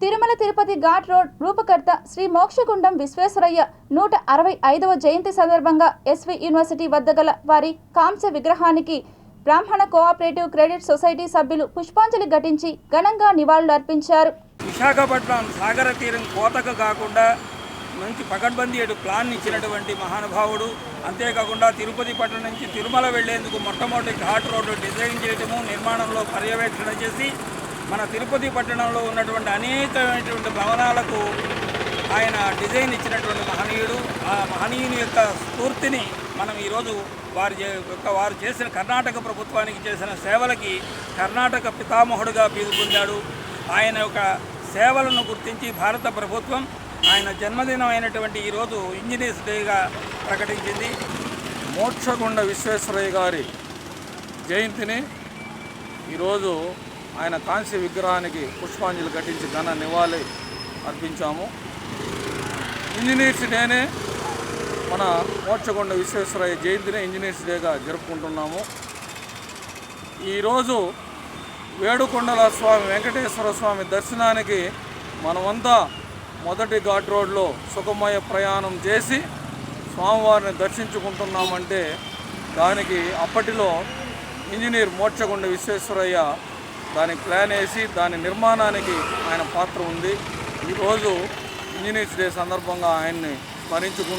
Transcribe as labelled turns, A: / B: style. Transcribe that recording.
A: Tirumala Tirupati ghat road రూపకర్త శ్రీ మోక్షగుండం విశ్వేశ్వరయ్య నూట అరవై ఐదవ జయంతి సందర్భంగా ఎస్వి యూనివర్సిటీ వద్ద గల వారి కాంస్య విగ్రహానికి బ్రాహ్మణ కోఆపరేటివ్ క్రెడిట్ సొసైటీ సభ్యులు పుష్పాంజలి ఘటించి ఘనంగా నివాళులు అర్పించారు.
B: విశాఖపట్నం సాగర తీరం కోతకు కాకుండా మంచి పకడ్బందీ అటు ప్లాన్ ఇచ్చినటువంటి మహానుభావుడు. అంతేకాకుండా తిరుపతి పట్టణం నుంచి తిరుమల వెళ్ళేందుకు మొట్టమొదటి ఘాట్ రోడ్డు డిజైన్ చేయడము నిర్మాణంలో పర్యవేక్షణ చేసి మన తిరుపతి పట్టణంలో ఉన్నటువంటి అనేకమైనటువంటి భవనాలకు ఆయన డిజైన్ ఇచ్చినటువంటి మహనీయుడు. ఆ మహనీయుని యొక్క స్ఫూర్తిని మనం ఈరోజు వారి చే- యొక్క వారు చేసిన కర్ణాటక ప్రభుత్వానికి చేసిన సేవలకి కర్ణాటక పితామహుడుగా పేరు పొందాడు. ఆయన యొక్క సేవలను గుర్తించి భారత ప్రభుత్వం ఆయన జన్మదినం అయినటువంటి ఈరోజు ఇంజనీర్స్ డేగా ప్రకటించింది.
C: మోక్షగుండ విశ్వేశ్వరయ్య గారి జయంతిని ఈరోజు ఆయన కాంస్య విగ్రహానికి పుష్పాంజలి ఘటించి ఘన నివాళి అర్పించాము. ఇంజనీర్స్ డేనే మన మోక్షగుండ విశ్వేశ్వరయ్య జయంతిని ఇంజనీర్స్ డేగా జరుపుకుంటున్నాము. ఈరోజు వేడుకొండల స్వామి వెంకటేశ్వర స్వామి దర్శనానికి మనమంతా మొదటి ఘాట్ రోడ్లో సుఖమయ ప్రయాణం చేసి స్వామివారిని దర్శించుకుంటున్నామంటే దానికి అప్పటిలో ఇంజనీర్ మోక్షగుండ విశ్వేశ్వరయ్య దానికి ప్లాన్ వేసి దాని నిర్మాణానికి ఆయన పాత్ర ఉంది. ఈరోజు ఇంజనీర్స్ డే సందర్భంగా ఆయన్ని స్మరించుకుంటూ